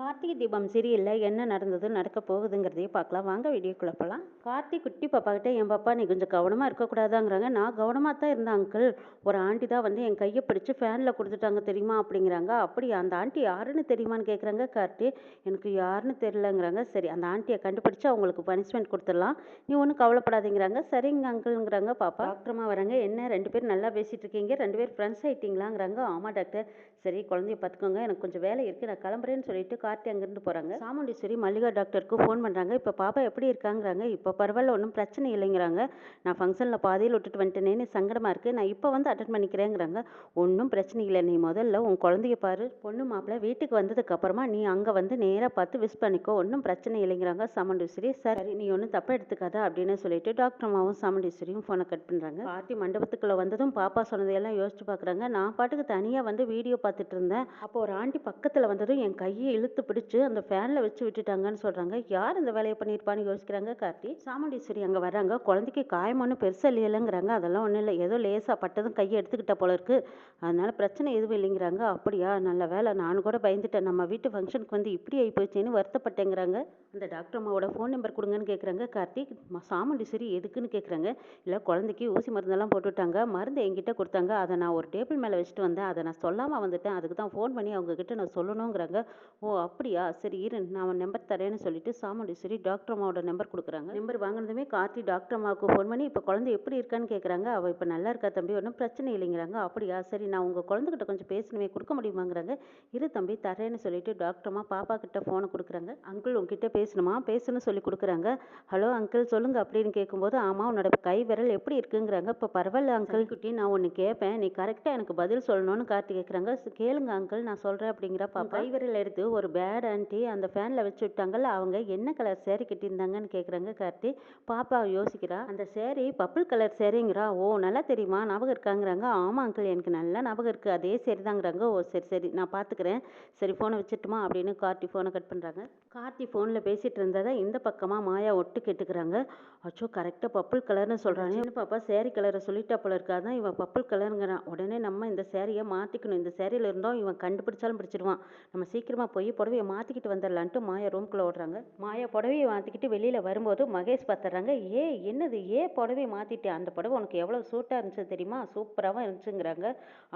கார்த்திகை தீபம் சீரியலில் என்ன நடந்தது நடக்க போகுதுங்கிறதையும் பார்க்கலாம். வாங்க வீடியோக்குள்ளே போகலாம் கார்த்திக் குட்டி பாப்பாகிட்ட என் பாப்பா நீ கொஞ்சம் கவனமாக இருக்கக்கூடாதாங்கிறாங்க நான் கவனமாக தான் இருந்தேன் அங்கிள் ஒரு ஆண்டி தான் வந்து என் கையை பிடிச்சி ஃபேனில் கொடுத்துட்டாங்க தெரியுமா? அப்படிங்கிறாங்க. அப்படி அந்த ஆண்டி யாருன்னு தெரியுமான்னு கேட்குறாங்க கார்த்தி எனக்கு யாருன்னு தெரியலங்கிறாங்க. சரி அந்த ஆண்டியை கண்டுபிடிச்சி அவங்களுக்கு பனிஷ்மெண்ட் கொடுத்துடலாம். நீ ஒன்றும் கவலைப்படாதீங்கிறாங்க. சரிங்க அங்கிள்ங்கிறாங்க பாப்பா. டாக்டர்மா வராங்க. என்ன ரெண்டு பேரும் நல்லா பேசிகிட்டு இருக்கீங்க. ரெண்டு பேரும் ஃப்ரெண்ட்ஸ் ஆகிட்டீங்களாங்கிறாங்க ஆமாம் டாக்டர் சரி குழந்தைய பார்த்துக்கோங்க. எனக்கு கொஞ்சம் வேலை இருக்குது நான் கிளம்புறேன்னு சொல்லிட்டு கார்த்தி அங்கேருந்து போகிறாங்க சாமுண்டீஸ்வரி மல்லிகா டாக்டருக்கு ஃபோன் பண்ணுறாங்க இப்போ பாப்பா எப்படி இருக்காங்கிறாங்க? இப்போ பரவாயில்ல ஒன்றும் பிரச்சனை இல்லைங்கிறாங்க. நான் ஃபங்க்ஷனில் பாதியில் விட்டுட்டு வந்துட்டேனேன்னு சங்கடமாக இருக்குது நான் இப்போ வந்து அட்டன் பண்ணிக்கிறேங்கிறாங்க. ஒன்றும் பிரச்சனை இல்லை. நீ முதல்ல உன் குழந்தைய பாரு. பொண்ணு மாப்பிள்ளை வீட்டுக்கு வந்ததுக்கப்புறமா நீ அங்கே வந்து நேராக பார்த்து விஷ் பண்ணிக்கோ. ஒன்றும் பிரச்சனை இல்லைங்கிறாங்க சாமுண்டீஸ்வரி. சரி நீ ஒன்றும் தப்பாக எடுத்துக்காத அப்படின்னு சொல்லிட்டு டாக்டர் அம்மாவும் சாமுண்டீஸ்வரியும் ஃபோனை கட் பண்ணுறாங்க பார்ட்டி மண்டபத்துக்குள்ளே வந்ததும் பாப்பா சொன்னதையெல்லாம் யோசிச்சு பார்க்குறாங்க நான் பாட்டுக்கு தனியாக வந்து வீடியோ பார்த்துட்டு இருந்தேன் அப்போ ஒரு ஆண்டி பக்கத்தில் வந்ததும் என் கையை இழுத்து பிடிச்சு அந்த ஃபேனில் வச்சு விட்டுட்டாங்கன்னு சொல்கிறாங்க யார் இந்த வேலையை பண்ணியிருப்பான்னு யோசிக்கிறாங்க கார்த்தி? சாமுண்டீஸ்வரி அங்கே வராங்க குழந்தைக்கு காயமானு பெருசாக இல்லைங்கிறாங்க அதெல்லாம் ஒன்றும் இல்லை. ஏதோ லேசாக பட்டதும் கையை எடுத்துக்கிட்ட போல இருக்கு. அதனால பிரச்சனை எதுவும் இல்லைங்கிறாங்க. அப்படியா? நல்ல வேலை. நான் கூட பயந்துட்டேன். நம்ம வீட்டு ஃபங்க்ஷனுக்கு வந்து இப்படி ஆகி போச்சுன்னு வருத்தப்பட்டேங்கிறாங்க. அந்த டாக்டர் அம்மாவோட ஃபோன் நம்பர் கொடுங்கன்னு கேட்குறாங்க கார்த்திக் சாமுண்டீஸ்வரி எதுக்குன்னு கேட்குறாங்க இல்லை குழந்தைக்கு ஊசி மருந்தெல்லாம் போட்டுவிட்டாங்க. மருந்து என்கிட்ட கொடுத்தாங்க. அதை நான் ஒரு டேபிள் மேலே வச்சுட்டு வந்தேன். அதை நான் சொல்லாமல் வந்துட்டேன் அதுக்கு தான் ஃபோன் பண்ணி அவங்கக்கிட்ட நான் சொல்லணுங்கிறாங்க. ஓ அப்படியா? சரி இரு நான் நம்பர் தரேன்னு சொல்லிட்டு சாமுண்டீஸ்வரி டாக்டர் அம்மாவோட நம்பர் கொடுக்குறாங்க. நம்பர் வாங்கினதுமே கார்த்தி டாக்டர் அம்மாவுக்கு ஃபோன் பண்ணி இப்போ குழந்தை எப்படி இருக்கான்னு கேட்குறாங்க அவள் இப்போ நல்லா இருக்கா தம்பி? ஒன்றும் பிரச்சனை இல்லைங்கிறாங்க. அப்படியா? சரி நான் உங்கள் குழந்தைகிட்ட கொஞ்சம் பேசணுமே கொடுக்க முடியுமாங்கிறாங்க. இரு தம்பி தரேன்னு சொல்லிட்டு டாக்டர் அம்மா பாப்பா கிட்ட ஃபோனை கொடுக்குறாங்க. அங்கிள் உங்ககிட்ட பேசணுமா? பேசணும்னு சொல்லி கொடுக்குறாங்க. ஹலோ அங்கிள் சொல்லுங்க. அப்படின்னு கேட்கும்போது ஆமாம் உன்னோட கை விரல் எப்படி இருக்குங்கிறாங்க. இப்போ பரவாயில்ல அங்கிள் குட்டி நான் ஒன்று கேட்பேன் நீ கரெக்டாக எனக்கு பதில் சொல்லணும்னு கார்த்தி கேட்குறாங்க கேளுங்க அங்கிள் நான் சொல்கிறேன் அப்படிங்கிற பாப்பா கை விரல் எடுத்து ஒரு பேட் ஆண்டி அந்த ஃபேனில் வச்சு விட்டாங்கல்ல அவங்க என்ன கலர் சேரீ கட்டியிருந்தாங்கன்னு கேட்குறாங்க கார்த்தி. பாப்பா யோசிக்கிறா அந்த சேரீ பர்பிள் கலர் சேரீங்கிறா ஓ நல்லா தெரியுமா? ஞாபகம் இருக்காங்கிறாங்க. ஆமாம் அங்கிள் எனக்கு நல்லா ஞாபகம் இருக்குது அதே சேரீ தாங்கிறாங்க. ஓ சரி சரி நான் பார்த்துக்கிறேன் சரி ஃபோனை வச்சுட்டுமா அப்படின்னு கார்த்தி ஃபோனை கட் பண்ணுறாங்க கார்த்தி ஃபோனில் பேசிகிட்டு இருந்ததை இந்த பக்கமாக மாயா ஒட்டு கேட்டுக்கிறாங்க. அச்சோ கரெக்டாக பர்பிள் கலர்னு சொல்கிறானே என்ன பாப்பா சேரீ கலரை சொல்லிட்டா போல இருக்காதான் இவன் பர்பிள் கலருங்கிறான் உடனே நம்ம இந்த சேரீயை மாற்றிக்கணும் இந்த சேரீல இருந்தோம் இவன் கண்டுபிடிச்சாலும் பிடிச்சிடுவான். நம்ம சீக்கிரமாக போய் புடவையை மாற்றிக்கிட்டு வந்துடலான்ட்டு மாயா ரூம்குள்ளே ஓடுறாங்க. மாயா புடவையை மாற்றிக்கிட்டு வெளியில் வரும்போது மகேஷ் பார்த்துறாங்க ஏ என்னது? ஏ புடவையை மாற்றிட்டேன் அந்த புடவை உனக்கு எவ்வளோ சூட்டாக இருந்துச்சு தெரியுமா? சூப்பராகவும் இருந்துச்சுங்கிறாங்க.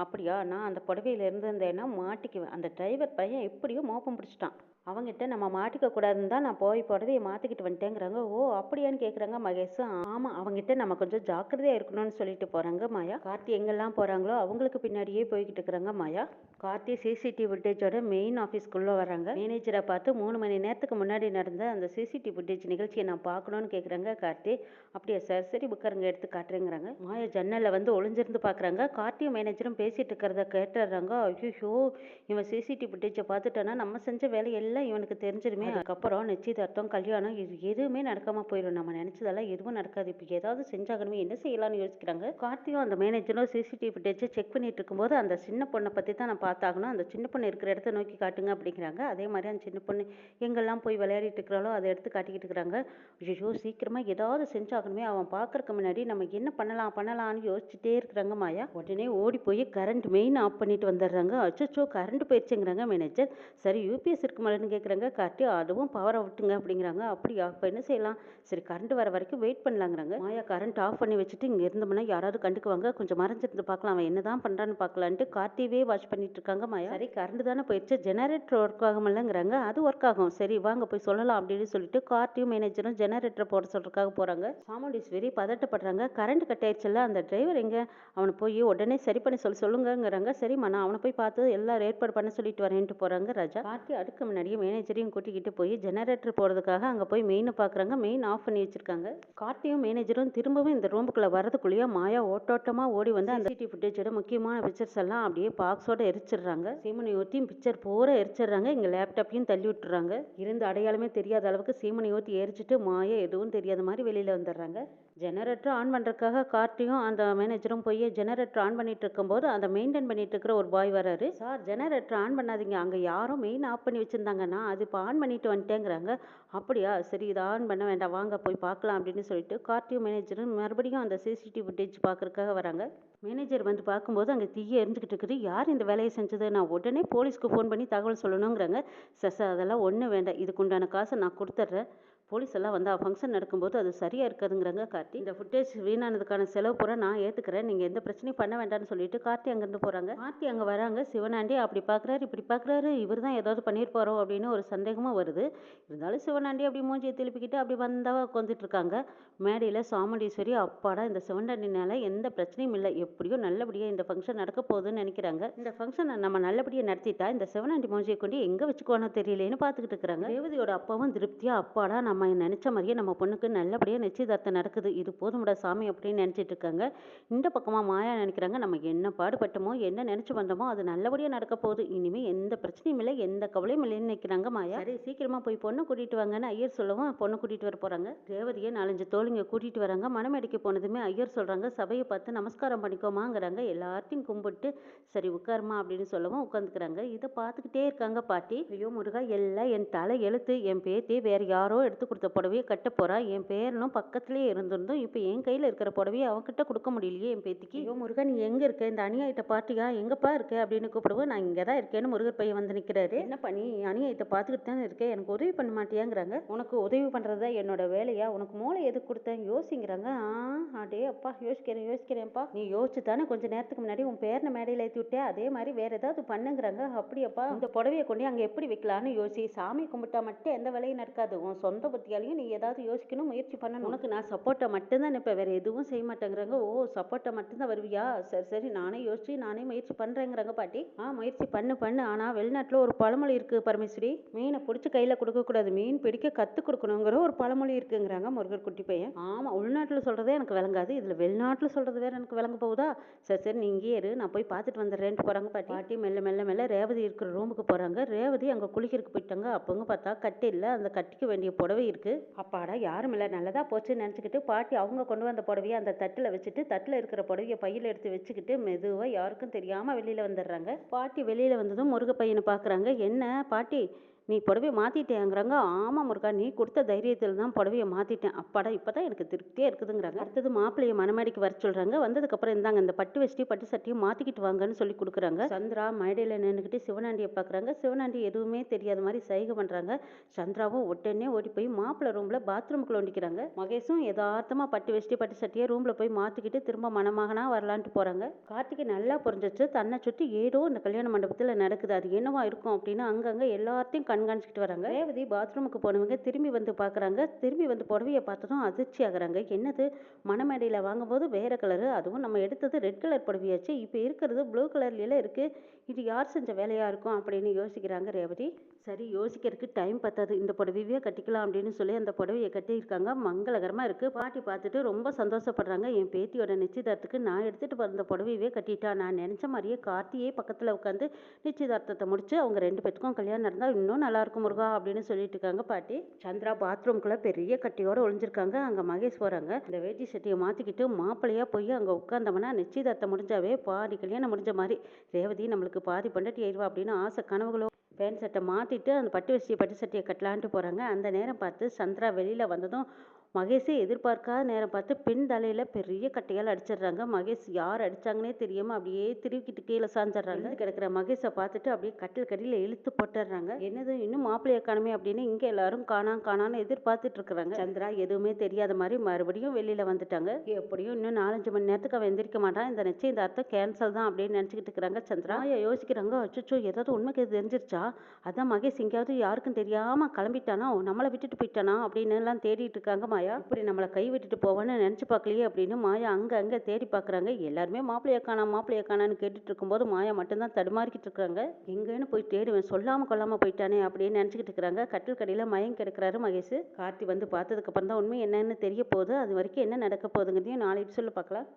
அப்படியா நான் அந்த புடவையில இருந்திருந்தேன்னா மாட்டிக்குவேன். அந்த டிரைவர் பையன் எப்படியோ மோப்பம் பிடிச்சிட்டான். அவங்ககிட்ட நம்ம மாட்டிக்க கூடாதுன்னு தான் நான் போய் புடவையை மாற்றிக்கிட்டு வந்துட்டேங்கிறாங்க. ஓ அப்படியான்னு கேட்குறாங்க மகேஷ். ஆமாம் அவங்ககிட்ட நம்ம கொஞ்சம் ஜாக்கிரதையாக இருக்கணும்னு சொல்லிட்டு போகிறாங்க மாயா. கார்த்தி எங்கெல்லாம் போகிறாங்களோ அவங்களுக்கு பின்னாடியே போய்கிட்டு இருக்கிறாங்க மாயா. கார்த்தி சிசிடிவி ஃபுட்டேஜோட மெயின் ஆஃபீஸ்க்குள்ளே வராங்க. மேனேஜரை பார்த்து மூணு மணி நேரத்துக்கு முன்னாடி நடந்த அந்த சிசிடிவி ஃபுட்டேஜ் நிகழ்ச்சியை நான் பார்க்கணும்னு கேட்குறாங்க கார்த்தி. அப்படியா சார் சரி புக்கருங்க எடுத்து காட்டுறேங்கிறாங்க. மாயா ஜன்னலில் வந்து ஒளிஞ்சிருந்து பார்க்குறாங்க கார்த்தியும் மேனேஜரும் பேசிகிட்டு இருக்கிறத கேட்டுறாங்க. ஐயோ இவன் சிசிடிவி ஃபுட்டேஜை பார்த்துட்டோன்னா நம்ம செஞ்ச வேலை எல்லாம் இவனுக்கு தெரிஞ்சிருமே. அதுக்கப்புறம் நிச்சயதார்த்தம் கல்யாணம் இது எதுவுமே நடக்காம போயிடும் நம்ம நினைச்சதெல்லாம் எதுவும் நடக்காது. இப்போ ஏதாவது செஞ்சாகணுமே என்ன செய்யலாம்னு யோசிக்கிறாங்க? கார்த்தியும் அந்த மேனேஜரும் சிசிடிவி ஃபுட்டேஜை செக் பண்ணிட்டு இருக்கும்போது அந்த சின்ன பொண்ணை பற்றி தான் நான் பார்த்தாகணும். அந்த சின்ன பொண்ணு இருக்கிற இடத்த நோக்கி காட்டுங்க அப்படிங்கிறாங்க. அதே மாதிரி அந்த சின்ன பொண்ணு எங்கெல்லாம் போய் விளையாடிட்டு இருக்கிறாளோ அதை எடுத்து காட்டிக்கிட்டு இருக்கிறாங்க. ஐயோ சீக்கிரமாக ஏதாவது செஞ்சாகணுமே. அவன் பார்க்கறதுக்கு முன்னாடி நம்ம என்ன பண்ணலாம் பண்ணலாம்னு யோசிச்சுட்டே இருக்கிறாங்க மாயா. உடனே ஓடி போய் கரண்ட் மெயின் ஆஃப் பண்ணிட்டு வந்துடுறாங்க. அச்சோ கரண்ட் போயிடுச்சுங்கிறாங்க மேனேஜர் சரி யூபிஎஸ் இருக்கு மேலன்னு கேட்குறாங்க காட்டி அதுவும் பவர் அவுட்டுங்க அப்படிங்கிறாங்க. அப்படியா? அப்போ என்ன செய்யலாம்? சரி கரண்ட் வர வரைக்கும் வெயிட் பண்ணலாங்கிறாங்க. மாயா கரண்ட் ஆஃப் பண்ணி வச்சுட்டு இங்கே இருந்தோம்னா யாராவது கண்டுக்குவாங்க. கொஞ்சம் மறைஞ்சிருந்து பார்க்கலாம். அவன் என்ன தான் பண்ணுறான்னு பார்க்கலான்ட்டு கார்த்திவே வாட்ச் பண்ணிட்டு இருக்காங்க மாயா. சரி கரண்ட் தானே போயிடுச்சு. ஜெனரேட்டர் ஒர்க் ஆகுமில்லங்கிறாங்க. அது ஒர்க் ஆகும். சரி வாங்க போய் சொல்லலாம் அப்படின்னு சொல்லிட்டு கார்த்தியும் மேனேஜரும் ஜெனரேட்டர் போட சொல்றதுக்காக போகிறாங்க சாமுண்டீஸ்வரி பதட்டப்படுறாங்க. கரண்ட் கட் ஆயிடுச்சுல்ல அந்த டிரைவர் எங்க? அவனை போய் உடனே சரி பண்ணி சொல்லி சொல்லுங்கங்கிறாங்க. சரிம்மா நான் அவனை போய் பார்த்து எல்லாம் ஏற்பாடு பண்ண சொல்லிட்டு வரேன்ட்டு போகிறாங்க ராஜா. கார்த்தி அடுக்க முன்னாடியே மேனேஜரையும் கூட்டிக்கிட்டு போய் ஜெனரேட்டர் போகிறதுக்காக அங்கே போய் மெயினை பார்க்குறாங்க மெயின் ஆஃப் பண்ணி வச்சிருக்காங்க. கார்த்தியும் மேனேஜரும் திரும்பவும் இந்த ரூமுக்குள்ளே வரதுக்குள்ளேயே மாயா ஓட்டோட்டமாக ஓடி வந்து அந்த சிடி ஃபுட்டேஜோட முக்கியமான பிக்சர்ஸ் எல்லாம் அப்படியே பாக்ஸோட எரிச்சிடுறாங்க. சீமனை பிக்சர் பூரா எரிச்சிடுறாங்க. இங்கே லேப்டாப்பையும் தள்ளி விட்டுறாங்க. இருந்த அடையாளமே தெரியாத அளவுக்கு சீமனை ஊற்றி எரிச்சிட்டு மாயா எதுவும் தெரியாத மாதிரி வெளியில் வந்துடுறாங்க. ஜெனரேட்டர் ஆன் பண்ணுறதுக்காக கார்த்தியும் அந்த மேனேஜரும் போய் ஜெனரேட்டர் ஆன் பண்ணிட்டு இருக்கும்போது அதை மெயின்டைன் பண்ணிட்டு இருக்கிற ஒரு பாய் வராரு. சார் ஜெனரேட்டர் ஆன் பண்ணாதீங்க. அங்கே யாரும் மெயின் ஆஃப் பண்ணி வச்சுருந்தாங்கன்னா அது இப்போ ஆன் பண்ணிட்டு வந்துட்டேங்கிறாங்க. அப்படியா? சரி இதை ஆன் பண்ண வேண்டாம். வாங்க போய் பார்க்கலாம் அப்படின்னு சொல்லிட்டு கார்த்தியும் மேனேஜரும் மறுபடியும் அந்த சிசிடிவி ஃபுட்டேஜ் பார்க்கறதுக்காக வராங்க. மேனேஜர் வந்து பார்க்கும்போது அங்கே தீய எரிஞ்சுக்கிட்டு இருக்குது. யார் இந்த வேலையை செஞ்சது? நான் உடனே போலீஸ்க்கு ஃபோன் பண்ணி தகவல் சொல்லணுங்கிறாங்க. சார் சார் அதெல்லாம் ஒன்றும் வேண்டாம். இதுக்கு உண்டான காசை நான் கொடுத்துட்றேன். போலீஸ் எல்லாம் வந்து ஃபங்க்ஷன் நடக்கும்போது அது சரியாக இருக்குதுங்கிறாங்க கார்த்தி. இந்த ஃபுட்டேஜ் வீணானதுக்கான செலவு பூரா நான் ஏற்றுக்கிறேன் நீங்கள் எந்த பிரச்சனையும் பண்ண வேண்டாம்னு சொல்லிட்டு கார்த்தி அங்கேருந்து போகிறாங்க கார்த்தி அங்கே வராங்க. சிவனாண்டி அப்படி பார்க்குறாரு இப்படி பார்க்குறாரு இவர் தான் ஏதாவது பண்ணியிருப்பாரோ அப்படின்னு ஒரு சந்தேகமும் வருது. இருந்தாலும் சிவனாண்டி அப்படி மூஞ்சியை திருப்பிக்கிட்டு அப்படி வந்தவ உட்காந்துட்டு இருக்காங்க மேடையில் சாமுண்டீஸ்வரி அப்பாடா இந்த சிவனாண்டினால எந்த பிரச்சனையும் இல்லை. எப்படியோ நல்லபடியாக இந்த ஃபங்க்ஷன் நடக்க போகுதுன்னு நினைக்கிறாங்க. இந்த ஃபங்க்ஷனை நம்ம நல்லபடியாக நடத்திட்டா இந்த சிவனாண்டி மூஞ்சியை கொண்டு எங்கே வச்சுக்கோனோ தெரியலேன்னு பார்த்துக்கிட்டு இருக்கிறாங்க. ரேவதியோட அப்பாவும் திருப்தியாக அப்பாடா நம்ம நினச்ச மாதிரியே நம்ம பொண்ணுக்கு நல்லபடியாக நிச்சயதார்த்தம் நடக்குது. இது போதும்டா சாமி அப்படின்னு நினச்சிட்டு இருக்காங்க. இந்த பக்கமாக மாயா நினைக்கிறாங்க நம்ம என்ன பாடுபட்டோமோ என்ன நினச்சி வந்தோமோ அது நல்லபடியாக நடக்க போகுது. இனிமேல் எந்த பிரச்சனையும் இல்லை எந்த கவலையும் இல்லைன்னு நினைக்கிறாங்க மாயா. சரி சீக்கிரமாக போய் பொண்ணு கூட்டிகிட்டு வாங்கன்னு ஐயர் சொல்லவும் பொண்ணு கூட்டிகிட்டு வர போகிறாங்க ரேவதியை நாலஞ்சு தோழிங்க கூட்டிகிட்டு வராங்க. மணமேடைக்கு போனதுமே ஐயர் சொல்கிறாங்க சபையை பார்த்து நமஸ்காரம் பண்ணிக்கோமாங்கிறாங்க. எல்லாத்தையும் கும்பிட்டு சரி உட்காருமா அப்படின்னு சொல்லவும் உட்காந்துக்கிறாங்க. இதை பார்த்துக்கிட்டே இருக்காங்க பாட்டி. ஐயோ முருகா எல்லாம் என் தலை எழுத்து என் பேத்தி வேற யாரோ எடுத்து கொடுத்த புடவையை கட்ட போறா. என் பேரனும் பக்கத்துலேயே இருந்திருந்தும் இப்போ என் கையில் இருக்கிற புடவையை அவன்கிட்ட கொடுக்க முடியலையே என் பேத்திக்கு. ஐயோ முருகன் நீ எங்கே இருக்க? இந்த அநியாயத்தை பார்த்தியா? எங்கப்பா இருக்க? அப்படின்னு கூப்பிடுவோம் நான் இங்கே தான் இருக்கேன்னு முருகர் பையன் வந்து நிற்கிறாரு என்ன பண்ணி? அநியாயத்தை பார்த்துக்கிட்டு தானே இருக்கேன் எனக்கு உதவி பண்ண மாட்டியாங்கிறாங்க. உனக்கு உதவி பண்ணுறதா என்னோட வேலையா? உனக்கு மூளை எதுக்கு கொடுத்தேன்? யோசிங்கிறாங்க. ஆ அடே அப்பா யோசிக்கிறேன் யோசிக்கிறேன்ப்பா நீ யோசிச்சு தானே கொஞ்சம் நேரத்துக்கு முன்னாடி உன் பேரனை மேடையில் ஏற்றி விட்டே அதே மாதிரி வேற ஏதாவது பண்ணுங்கிறாங்க. அப்படியாப்பா. இந்த புடவையை கொண்டு அங்கே எப்படி வைக்கலான்னு யோசி. சாமி கும்பிட்டா மட்டும் எந்த வேலையும் நடக்காது. உன் சொந்த பத்தியாலையும் நீ ஏதாவது யோசிக்கணும் முயற்சி பண்ணணும். உனக்கு நான் சப்போர்ட்டை மட்டும்தான் இப்போ வேற எதுவும் செய்ய மாட்டேங்கிறாங்க. ஓ சப்போர்ட்டை மட்டும்தான் வருவியா? சரி சரி நானே யோசிச்சு நானே முயற்சி பண்ணுறேங்கிறாங்க பாட்டி. ஆ முயற்சி பண்ணு பண்ணு. ஆனால் வெளிநாட்டில் ஒரு பழமொழி இருக்கு பரமேஸ்வரி. மீனை பிடிச்சி கையில் கொடுக்கக்கூடாது. மீன் பிடிக்க கற்றுக் கொடுக்கணுங்கிற ஒரு பழமொழி இருக்குங்கிறாங்க முருகர் குட்டி பையன். ஆமாம் உள்நாட்டில் சொல்கிறதே எனக்கு விளங்காது. இதில் வெளிநாட்டில் சொல்கிறது வேற எனக்கு விளங்க போகுதா? சரி சரி நீ இங்கேயே இரு நான் போய் பார்த்துட்டு வந்துடுறேன்ட்டு போகிறாங்க பாட்டி. பாட்டி மெல்ல மெல்ல மெல்ல ரேவதி இருக்கிற ரூமுக்கு போகிறாங்க ரேவதி அங்கே குளிக்கிறதுக்கு போயிட்டாங்க. அப்போங்க பார்த்தா கட்டு இல்லை அந்த கட்டிக்க வேண்டிய புடவை இருக்குது அப்பாடா யாரும் இல்லை. நல்லதாக போச்சுன்னு நினச்சிக்கிட்டு பாட்டி அவங்க கொண்டு வந்த புடவையை அந்த தட்டில் வச்சுட்டு தட்டில் இருக்கிற புடவையை பையில் எடுத்து வச்சுக்கிட்டு மெதுவாக யாருக்கும் தெரியாமல் வெளியில் வந்துடுறாங்க. பாட்டி வெளியில் வந்ததும் முருக பையனை பார்க்குறாங்க என்ன பாட்டி நீ புடவையை மாற்றிட்டேங்கிறாங்க ஆமாம் முருகா நீ கொடுத்த தைரியத்தில் தான் புடவையை மாற்றிட்டேன் அப்பாடா இப்போ தான் எனக்கு திருப்தியாக இருக்குதுங்கிறாங்க. அடுத்தது மாப்பிள்ளையை மணமேடைக்கு வர சொல்கிறாங்க வந்ததுக்கப்புறம் இந்தாங்க இந்த பட்டு வெஷ்டி பட்டு சட்டியும் மாற்றிக்கிட்டு வாங்கன்னு சொல்லி கொடுக்குறாங்க. சந்திரா மயடையில் நின்றுக்கிட்டு சிவனாண்டியை பார்க்குறாங்க சிவனாண்டி எதுவுமே தெரியாத மாதிரி சைகை பண்ணுறாங்க சந்திராவும் உடனே ஓடி போய் மாப்பிள்ளை ரூமில் பாத்ரூமுக்குள்ள ஒண்டிக்கிறாங்க. மகேஷும் யதார்த்தமாக பட்டு வெஷ்டி பட்டு சட்டியை ரூமில் போய் மாற்றிக்கிட்டு திரும்ப மணமகனாக வரலான்ட்டு போகிறாங்க கார்த்திகை நல்லா புரிஞ்சிச்சு. தன்னை சுற்றி ஏதோ இந்த கல்யாண மண்டபத்தில் நடக்குது. அது என்னவா இருக்கும் அப்படின்னு அங்கங்கே எல்லாத்தையும் கண்காணிச்சுட்டு வராங்க. ரேவதி பாத்ரூமுக்கு போனவங்க திரும்பி வந்து பார்க்குறாங்க திரும்பி வந்து புடவையை பார்த்ததும் அதிர்ச்சி ஆகுறாங்க என்னது? மணமேடையில் வாங்கும்போது வேற கலரு அதுவும் நம்ம எடுத்தது ரெட் கலர் புடவையாச்சு. இப்போ இருக்கிறது ப்ளூ கலர்ல இருக்கு. இது யார் செஞ்ச வேலையாக இருக்கும் அப்படின்னு யோசிக்கிறாங்க ரேவதி. சரி யோசிக்கிறதுக்கு டைம் பத்தாது. இந்த புடவையே கட்டிக்கலாம் அப்படின்னு சொல்லி அந்த புடவையை கட்டியிருக்காங்க. மங்களகரமாக இருக்குது பாட்டி பார்த்துட்டு ரொம்ப சந்தோஷப்படுறாங்க. என் பேத்தியோட நிச்சயதார்த்தத்துக்கு நான் எடுத்துகிட்டு வந்த புடவையே கட்டிட்டா. நான் நினச்ச மாதிரியே கார்த்தியே பக்கத்தில் உட்காந்து நிச்சயதார்த்தத்தை முடித்து அவங்க ரெண்டு பேத்துக்கும் கல்யாணம் நடந்தால் இன்னும் நல்லாயிருக்கும் முருகா அப்படின்னு சொல்லிட்டு இருக்காங்க பாட்டி. சந்திரா பாத்ரூம்குள்ளே பெரிய கட்டியோடு ஒளிஞ்சிருக்காங்க. அங்கே மகேஷ் போகிறாங்க இந்த வேட்டி சட்டியை மாற்றிக்கிட்டு மாப்பிள்ளையாக போய் அங்கே உட்காந்தோம்னா நிச்சயதார்த்தம் முடிஞ்சாவே பாதி கல்யாணம் முடிஞ்ச மாதிரி. ரேவதி நம்மளுக்கு பாதி பொண்டாட்டி ஆயிடுவா அப்படின்னு ஆசை கனவுகளோ பேண்ட் சட்டை மாற்றிட்டு அந்த பட்டு வச்சு பட்டு சட்டையை கட்டலான்ட்டு போகிறாங்க அந்த நேரம் பார்த்து சந்திரா வெளியில் வந்ததும் மகேஷே எதிர்பார்க்காத நேரம் பார்த்து பெண் தலையில் பெரிய கட்டையால் அடிச்சிடுறாங்க. மகேஷ் யார் அடிச்சாங்கன்னே தெரியாமல் அப்படியே திருவிக்கிட்டு கீழே சாஞ்சிடுறாங்க. கிடக்கிற மகேஷை பார்த்துட்டு அப்படியே கட்டில் கடியில் இழுத்து போட்டுடுறாங்க. என்னது இன்னும் மாப்பிள்ளைய காணுமே அப்படின்னு இங்கே எல்லாரும் காணா காணான்னு எதிர்பார்த்துட்டு இருக்கிறாங்க. சந்திரா எதுவுமே தெரியாத மாதிரி மறுபடியும் வெளியில் வந்துட்டாங்க. எப்படியும் இன்னும் நாலஞ்சு மணி நேரத்துக்கு அவன் எந்திரிக்க மாட்டான். இந்த நிச்சயதார்த்தம் கேன்சல் தான் அப்படின்னு நினச்சிக்கிட்டு இருக்கிறாங்க சந்திரா. யோசிக்கிறாங்க. அச்சோ ஏதாவது உண்மைக்கு தெரிஞ்சிருச்சா? அதான் மகேஷ் எங்கேயாவது யாருக்கும் தெரியாமல் கிளம்பிட்டானா? நம்மளை விட்டுட்டு போயிட்டானா? அப்படின்னு எல்லாம் தேடிட்டு இருக்காங்க மாயா? இப்படி நம்மளை கை விட்டுட்டு போவான்னு நினச்சி பார்க்கலையே அப்படின்னு மாயா அங்கே அங்கே தேடி பார்க்குறாங்க. எல்லாருமே மாப்பிள்ளைய காணா மாப்பிள்ளைய காணான்னு கேட்டுட்டு இருக்கும்போது மாயா மட்டும்தான் தடுமாறிக்கிட்டு இருக்காங்க. எங்கேன்னு போய் தேடுவேன் சொல்லாமல் கொல்லாமல் போயிட்டானே அப்படின்னு நினச்சிக்கிட்டு இருக்கிறாங்க. கட்டில் கடையில் மயம் கிடக்குறாரு மகேஷ். கார்த்தி வந்து பார்த்ததுக்கப்புறம் தான் உண்மை என்னன்னு தெரிய போகுது. அது வரைக்கும் என்ன நடக்க போகுதுங்கிறதையும் நாளை எபிசோடில் பார்க்கலாம்.